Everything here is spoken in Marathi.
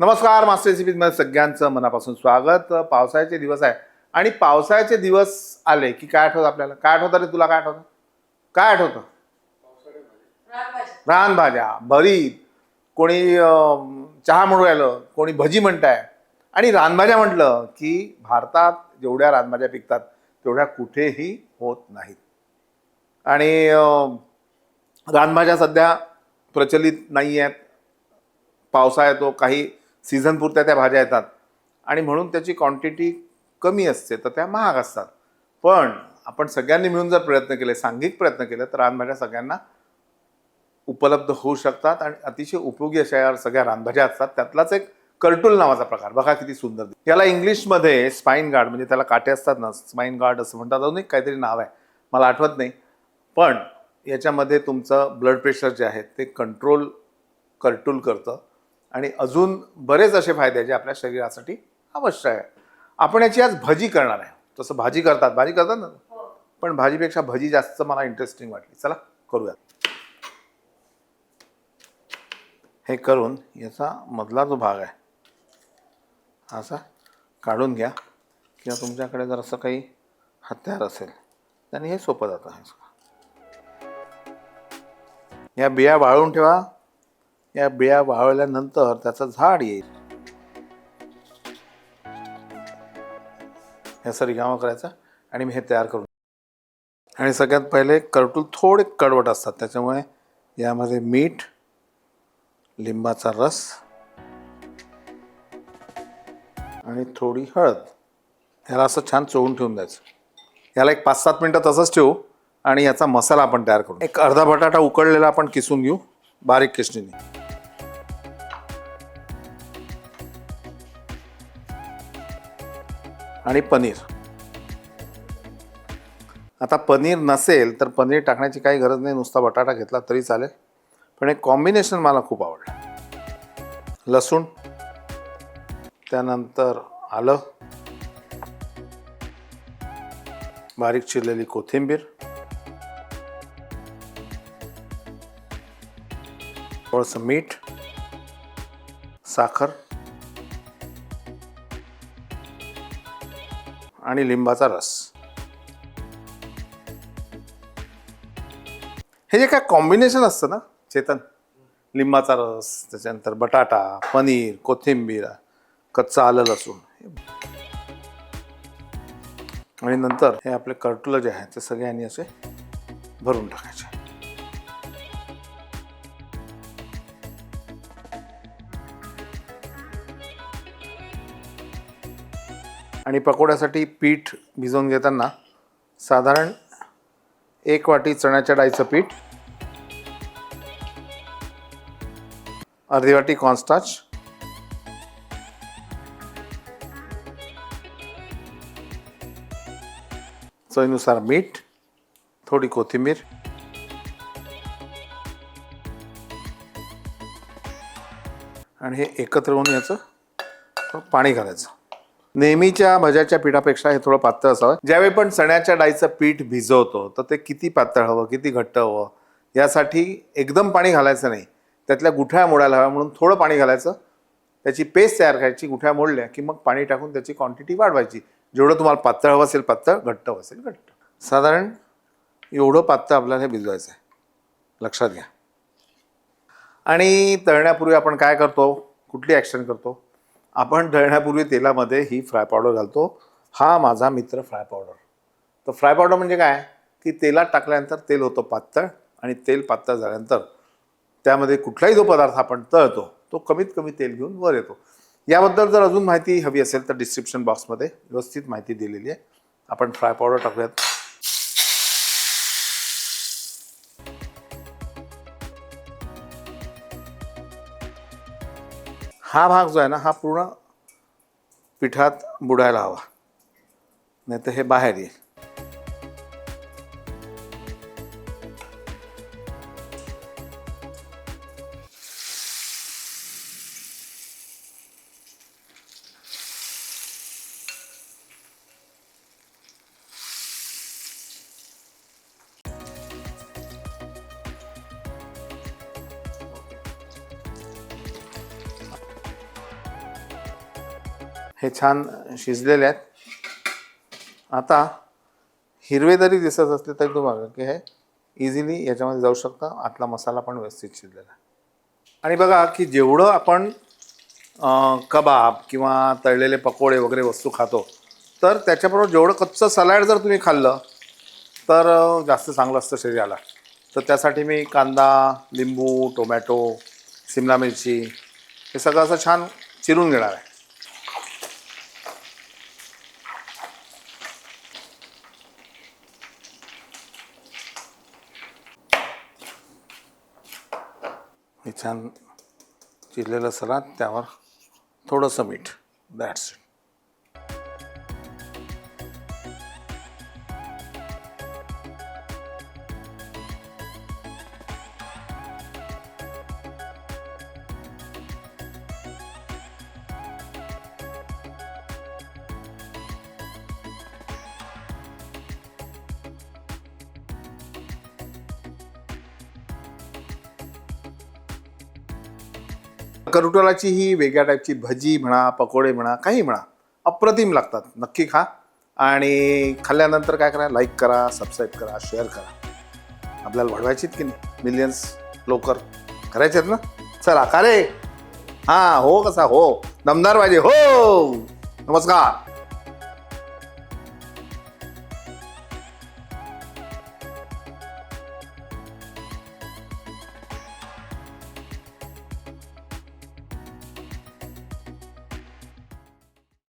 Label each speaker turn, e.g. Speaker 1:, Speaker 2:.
Speaker 1: नमस्कार मास्टर रेसिपीजमध्ये सगळ्यांचं मनापासून स्वागत. पावसाळ्याचे दिवस आहे. आणि पावसाळ्याचे दिवस आले की काय आठवतं आपल्याला? काय आठवतं रे तुला? काय आठवतं? काय आठवतं? रानभाज्या भरीत कोणी चहा म्हणू राहिलं कोणी भजी म्हणताय. आणि रानभाज्या म्हटलं की भारतात जेवढ्या रानभाज्या पिकतात तेवढ्या कुठेही होत नाहीत. आणि रानभाज्या सध्या प्रचलित नाही आहेत पावसाळा येतो काही सीझनपुरत्या त्या भाज्या येतात. आणि म्हणून त्याची क्वांटिटी कमी असते तर त्या महाग असतात. पण आपण सगळ्यांनी मिळून जर प्रयत्न केले सांघिक प्रयत्न केले तर रानभाज्या सगळ्यांना उपलब्ध होऊ शकतात आणि अतिशय उपयोगी अशा या सगळ्या रानभाज्या असतात. त्यातलाच एक कर्टुल नावाचा प्रकार. बघा किती सुंदर याला इंग्लिशमध्ये स्पाईन गार्ड म्हणजे त्याला काटे असतात ना स्पाईन गार्ड असं म्हणतात. अजून एक काहीतरी नाव आहे. मला आठवत नाही. पण याच्यामध्ये तुमचं ब्लड प्रेशर जे आहे ते कंट्रोल कर्टूल करतं. आणि अजून बरेच असे फायदे जे आपल्या शरीरासाठी आवश्यक आहे. आपण याची आज भजी करणार आहे. तसं भाजी करतात. भाजी करतात ना? पण भाजीपेक्षा भजी जास्त मला इंटरेस्टिंग वाटली. चला करूयात. हे करून याचा मधला जो भाग आहे असा काढून घ्या. किंवा तुमच्याकडे जर असं काही हत्यार असेल त्याने हे सोपं जातं. हे. या बिया वाळवून ठेवा. या बिया वाळवल्यानंतर त्याचं झाड येईल. सरी रिकामं करायचा आणि मी हे तयार करून आणि सगळ्यात पहिले करटूल थोडे कडवट असतात. त्याच्यामुळे यामध्ये मीठ लिंबाचा रस आणि थोडी हळद. ह्याला असं छान चोळून ठेवून द्यायचं. याला एक पाच सात मिनटं तसंच ठेवू आणि याचा मसाला आपण तयार करू. एक अर्धा बटाटा उकडलेला आपण किसून घेऊ. बारीक किसणीने. आणि पनीर. आता पनीर नसेल तर पनीर टाकण्याची काही गरज नाही. नुसता बटाटा घेतला तरी चालेल. पण एक कॉम्बिनेशन मला खूप आवडलं. लसूण त्यानंतर आलं. बारीक चिरलेली कोथिंबीर. थोडंसं मीठ साखर. आणि लिंबाचा रस. हे जे काय कॉम्बिनेशन असतं ना चेतन? लिंबाचा रस त्याच्यानंतर बटाटा पनीर कोथिंबीर कच्चा आलं लसूण. आणि नंतर हे आपले कर्टुलं जे आहेत ते सगळ्यांनी असे भरून टाकायचे. आणि पकोड्यासाठी पीठ भिजवून घेताना साधारण एक वाटी चण्याच्या डाळीचं पीठ अर्धी वाटी कॉन्स्टाच चवीनुसार मीठ थोडी कोथिंबीर आणि हे एकत्र होऊन याचं पाणी घालायचं. नेहमीच्या भज्याच्या पिठापेक्षा हे थोडं पातळ असावं. ज्यावेळी पण चण्याच्या डाळीचं पीठ भिजवतो तर ते किती पातळ हवं किती घट्ट हवं यासाठी एकदम पाणी घालायचं नाही. त्यातल्या गुठळ्या मोडायला हव्या म्हणून थोडं पाणी घालायचं. त्याची पेस्ट तयार करायची गुठळ्या मोडल्या की मग पाणी टाकून त्याची क्वांटिटी वाढवायची. जेवढं तुम्हाला पातळ हवं असेल पातळ घट्ट हवं असेल घट्ट. साधारण एवढं पातळ आपल्याला हे भिजवायचं आहे. लक्षात घ्या. आणि तळण्यापूर्वी आपण काय करतो? कुठली ॲक्शन करतो? आपण तळण्यापूर्वी तेलामध्ये ही फ्राय पावडर घालतो. हा माझा मित्र फ्राय पावडर तर फ्राय पावडर म्हणजे काय? की तेलात टाकल्यानंतर तेल होतं पातळ आणि तेल पातळ झाल्यानंतर त्यामध्ये कुठलाही जो पदार्थ आपण तळतो तो कमीत कमी तेल घेऊन वर येतो. याबद्दल जर अजून माहिती हवी असेल तर डिस्क्रिप्शन बॉक्समध्ये व्यवस्थित माहिती दिलेली आहे. आपण फ्राय पावडर टाकूयात. हा भाग जो आहे ना हा पूर्ण पिठात बुडायला हवा. नाही तर हे बाहेर येईल. हे छान शिजलेले आहेत. आता हिरवे जरी दिसत असले तरी तुम्हाला की हे इझिली याच्यामध्ये जाऊ शकतं. आतला मसाला पण व्यवस्थित शिजलेला आहे. आणि बघा की जेवढं आपण कबाब किंवा तळलेले पकोडे वगैरे वस्तू खातो तर त्याच्याबरोबर जेवढं कच्चं सलाड जर तुम्ही खाल्लं तर जास्त चांगलं असतं शरीराला. तर त्यासाठी मी कांदा लिंबू टोमॅटो सिमला मिरची हे सगळं असं छान चिरून घेणार आहे. हे छान चिरलेलं सलाद त्यावर थोडंसं मीठ. दॅट्स इट करुटोलाची ही वेगळ्या टाईपची भजी म्हणा पकोडे म्हणा काही म्हणा अप्रतिम लागतात. नक्की खा. आणि खाल्ल्यानंतर काय करा लाईक करा सबस्क्राईब करा शेअर करा. आपल्याला वाढवायचीत की नाही? मिलियन्स लवकर करायचे आहेत ना? चला का रे? हां हो कसा? हो. दमदार पाहिजे. हो! नमस्कार.